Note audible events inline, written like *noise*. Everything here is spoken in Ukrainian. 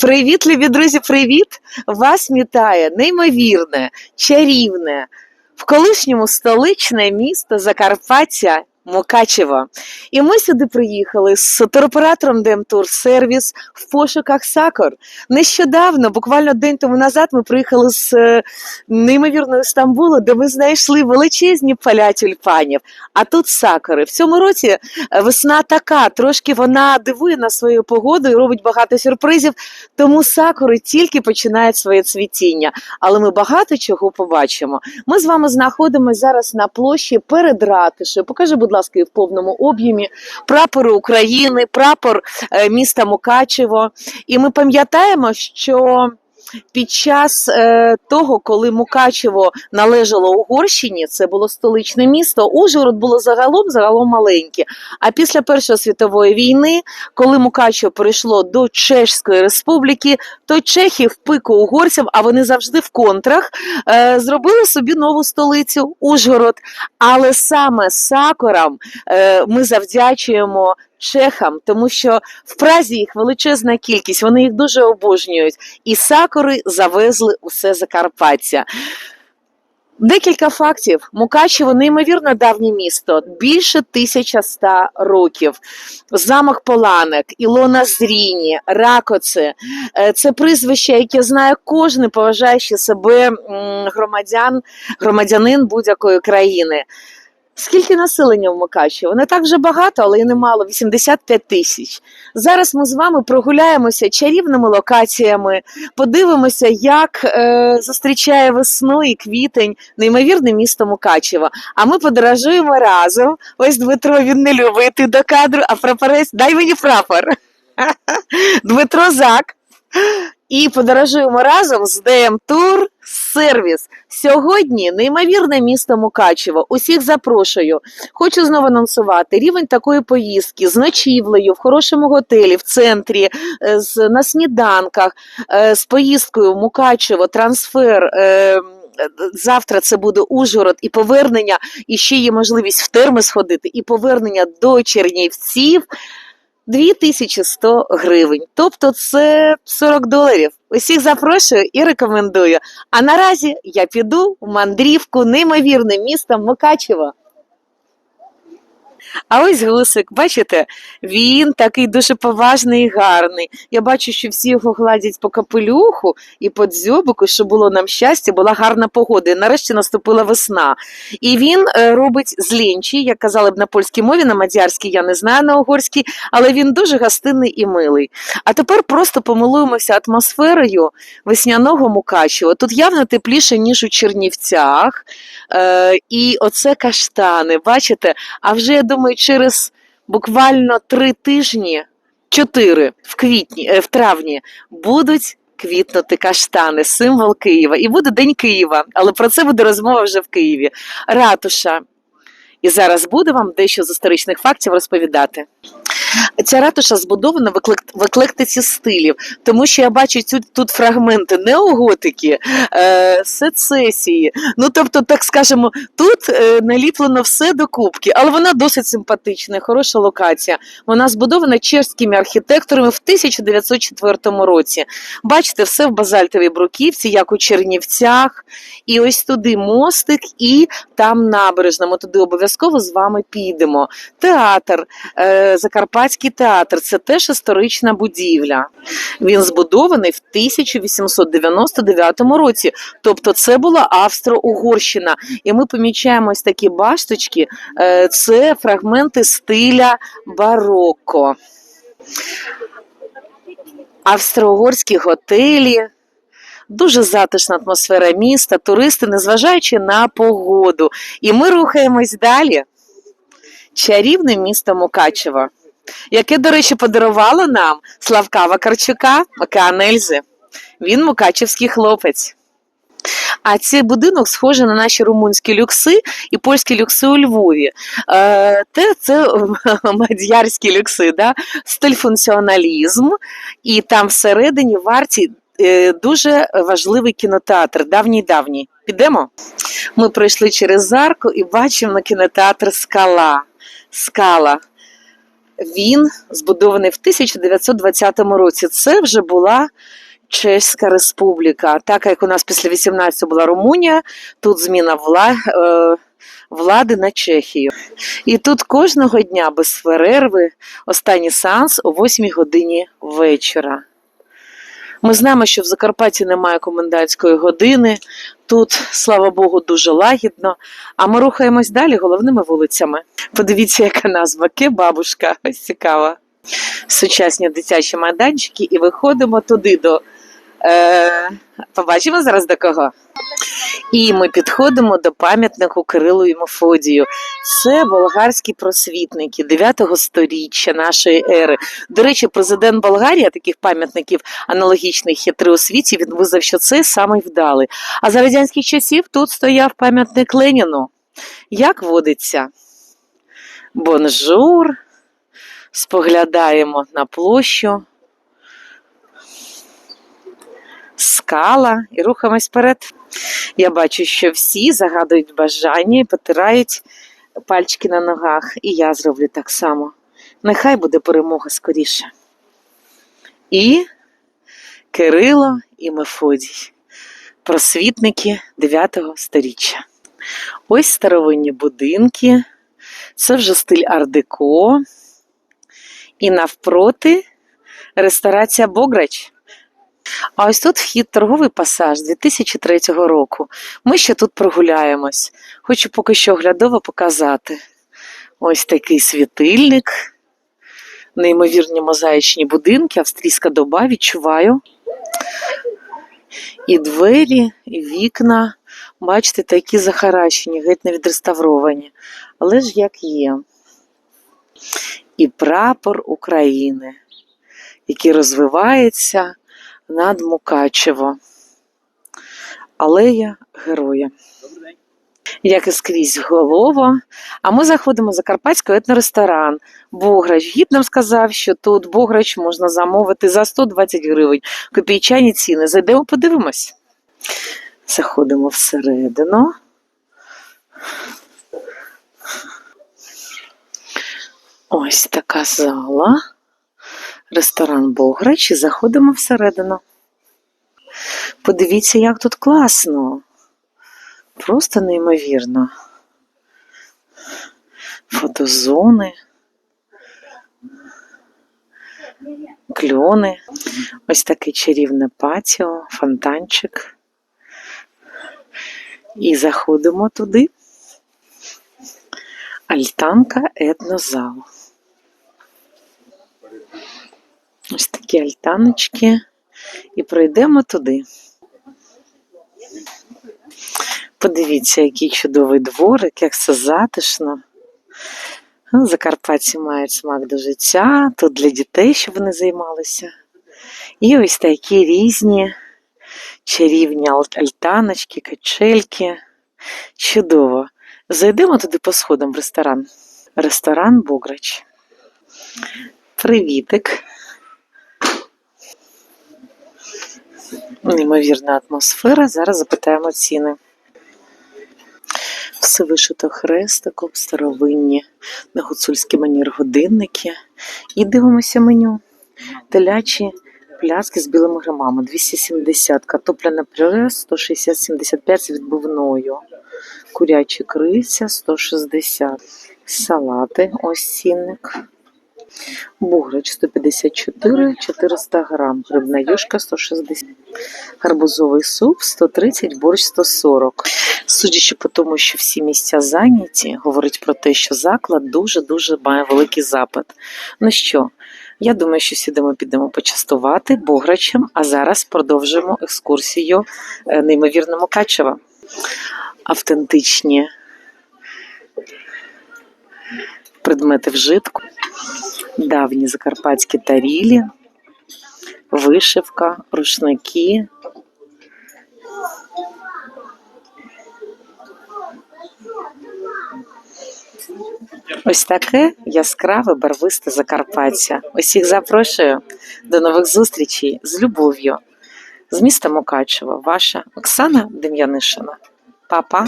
Привіт, любі друзі, привіт! Вас вітає неймовірне, чарівне, в колишньому столичне місто Закарпаття Мукачево. І ми сюди приїхали з туроператором Демтур Сервіс в пошуках сакор. Нещодавно, буквально день тому назад, ми приїхали з е, неймовірного Стамбулу, де ми знайшли величезні поля тюльпанів. А тут сакори. В цьому році е, весна така, трошки вона дивує на свою погоду і робить багато сюрпризів. Тому сакури тільки починають своє цвітіння, але ми багато чого побачимо. Ми з вами знаходимося зараз на площі перед ратишею. Покажи, будь ласка, і в повному об'ємі прапори України, прапор е, міста Мукачево. І ми пам'ятаємо, що. Під час е, того, коли Мукачево належало Угорщині, це було столичне місто. Ужгород було загалом загалом маленьке. А після Першої світової війни, коли Мукачево перейшло до Чеської республіки, то чехи в пику угорцям, а вони завжди в контрах, е, зробили собі нову столицю Ужгород. Але саме сакорам е, ми завдячуємо. Чехам, тому що в Празі їх величезна кількість, вони їх дуже обожнюють. І сакури завезли усе Закарпаття. Декілька фактів. Мукачево неймовірно давнє місто, більше 1100 років. Замок Поланок, Ілона Зріні, Ракоце Е, це прізвище, яке знає кожен поважаючи себе громадян, громадянин будь-якої країни. Скільки населення в Мукачево? Не так вже багато, але й немало 85 тисяч. Зараз ми з вами прогуляємося чарівними локаціями, подивимося, як е, зустрічає весну і квітень неймовірне місто Мукачево. А ми подорожуємо разом. Ось Дмитро він не любить йти до кадру, а прапорець дай мені прапор. *laughs* Дмитро Зак. І подорожуємо разом з ДМ Тур Сервіс. Сьогодні неймовірне місто Мукачево. Усіх запрошую. Хочу знову анонсувати рівень такої поїздки з ночівлею в хорошому готелі, в центрі, е, з, на сніданках, е, з поїздкою в Мукачево, трансфер. е, Завтра це буде Ужгород і повернення, і ще є можливість в терми сходити, і повернення до Чернівців 2100 гривень. Тобто це 40 доларів. Усіх запрошую і рекомендую. А наразі я піду в мандрівку неймовірним містом Мукачево. А ось гусик, бачите, він такий дуже поважний і гарний. Я бачу, що всі його гладять по капелюху і по дзьобику, щоб було нам щастя, була гарна погода. І нарешті наступила весна. І він е, робить злінчі, як казали б на польській мові, на мадярській, я не знаю на угорській, але він дуже гостинний і милий. А тепер просто помилуємося атмосферою весняного Мукачева. Тут явно тепліше, ніж у Чернівцях. Е, і оце каштани, бачите? А вже я думаю, через буквально три тижні, чотири в квітні, е, в травні будуть. Квітнути каштани, символ Києва, і буде День Києва, але про це буде розмова вже в Києві. Ратуша. І зараз буду вам дещо з історичних фактів розповідати. Ця ратуша збудована в еклектиці стилів, тому що я бачу тут, тут фрагменти неоготики, е, сецесії. Ну тобто, так скажемо, тут е, наліплено все до кубки, але вона досить симпатична, хороша локація. Вона збудована чешськими архітекторами в 1904 році. Бачите, все в базальтовій бруківці, як у Чернівцях, і ось туди мостик, і там набережна. Ми туди обов'язково з вами підемо. Театр, е, Закарпатський театр це теж історична будівля. Він збудований в 1899 році. Тобто, це була Австро-Угорщина. І ми помічаємо ось такі башточки. е, Це фрагменти стиля бароко. Австро-угорські готелі. Дуже затишна атмосфера міста, туристи, незважаючи на погоду. І ми рухаємось далі. Чарівне місто Мукачево, яке, до речі, подарувало нам Славка Вакарчука, Океан Ельзи. Він мукачевський хлопець. А цей будинок схожий на наші румунські люкси і польські люкси у Львові. Е, те це *laughs* мадярські люкси, да? стиль функціоналізм, і там всередині варті е, дуже важливий кінотеатр, давній-давній. Підемо? Ми пройшли через арку і бачимо кінотеатр Скала. Скала. Він збудований в 1920 році. Це вже була Чеська Республіка. Так як у нас після 18 була Румунія, тут зміна вла... е, влади на Чехію. І тут кожного дня без перерви останній сеанс о 8 годині вечора. Ми знаємо, що в Закарпатті немає комендантської години. Тут, слава Богу, дуже лагідно. А ми рухаємось далі головними вулицями. Подивіться, яка назва Кебабушка. Ось цікава. Сучасні дитячі майданчики, і виходимо туди до. Е, побачимо зараз до кого. І ми підходимо до пам'ятнику Кирилу і Мефодію. Це болгарські просвітники 9 сторіччя нашої ери. До речі, президент Болгарії таких пам'ятників аналогічних є три у світі. Він визнав, що це самий вдалий. А за радянських часів тут стояв пам'ятник Леніну. Як водиться? Бонжур. Споглядаємо на площу. Скала і рухаємось вперед. Я бачу, що всі загадують бажання і потирають пальчики на ногах. І я зроблю так само. Нехай буде перемога скоріше. І Кирило і Мефодій, просвітники 9 сторіччя. Ось старовинні будинки. Це вже стиль ар-деко. І навпроти ресторація Бограч. А ось тут вхід торговий пасаж 2003 року. Ми ще тут прогуляємось. Хочу поки що оглядово показати. Ось такий світильник, неймовірні мозаїчні будинки, австрійська доба, відчуваю. І двері, і вікна, бачите, такі захаращені, геть не відреставровані. Але ж як є. І прапор України, який розвивається над Мукачево. Алея Героя. Як і скрізь голово. А ми заходимо в Закарпатський етноресторан. Бограч. Гід нам сказав, що тут Бограч можна замовити за 120 гривень. Копійчані ціни. Зайдемо, подивимось. Заходимо всередину. Ось така зала. Ресторан Бограч і заходимо всередину. Подивіться, як тут класно. Просто неймовірно. Фотозони, кльони, ось таке чарівне патіо, фонтанчик. І заходимо туди. Альтанка етнозал. Ось такі альтаночки. І пройдемо туди. Подивіться, який чудовий дворик, як це затишно. Ну, Закарпатці мають смак до життя, тут для дітей, щоб вони займалися. І ось такі різні чарівні альтаночки, качельки. Чудово. Зайдемо туди по сходам в ресторан. Ресторан Бограч. Привітик. Неймовірна атмосфера. Зараз запитаємо ціни. Все вишито хрестиком, старовинні на гуцульський манір годинники. І дивимося меню. Телячі пляцки з білими гримами 270, картопляне пюре 160-75 з відбивною. Курячі криця 160. Салати, ось цінник. Буграч 154, 400 грам. Рибна юшка 160. Гарбузовий суп 130, борщ 140. Судячи по тому, що всі місця зайняті, говорить про те, що заклад дуже-дуже має великий запит. Ну що, я думаю, що сюди підемо почастувати Бограчем, а зараз продовжимо екскурсію е, неймовірному Качева. Автентичні предмети вжитку, давні закарпатські тарілі, вишивка, рушники. Ось таке яскраве барвисте Закарпаття. Усіх запрошую до нових зустрічей з любов'ю. З міста Мукачева, ваша Оксана Дем'янишина. Па-па!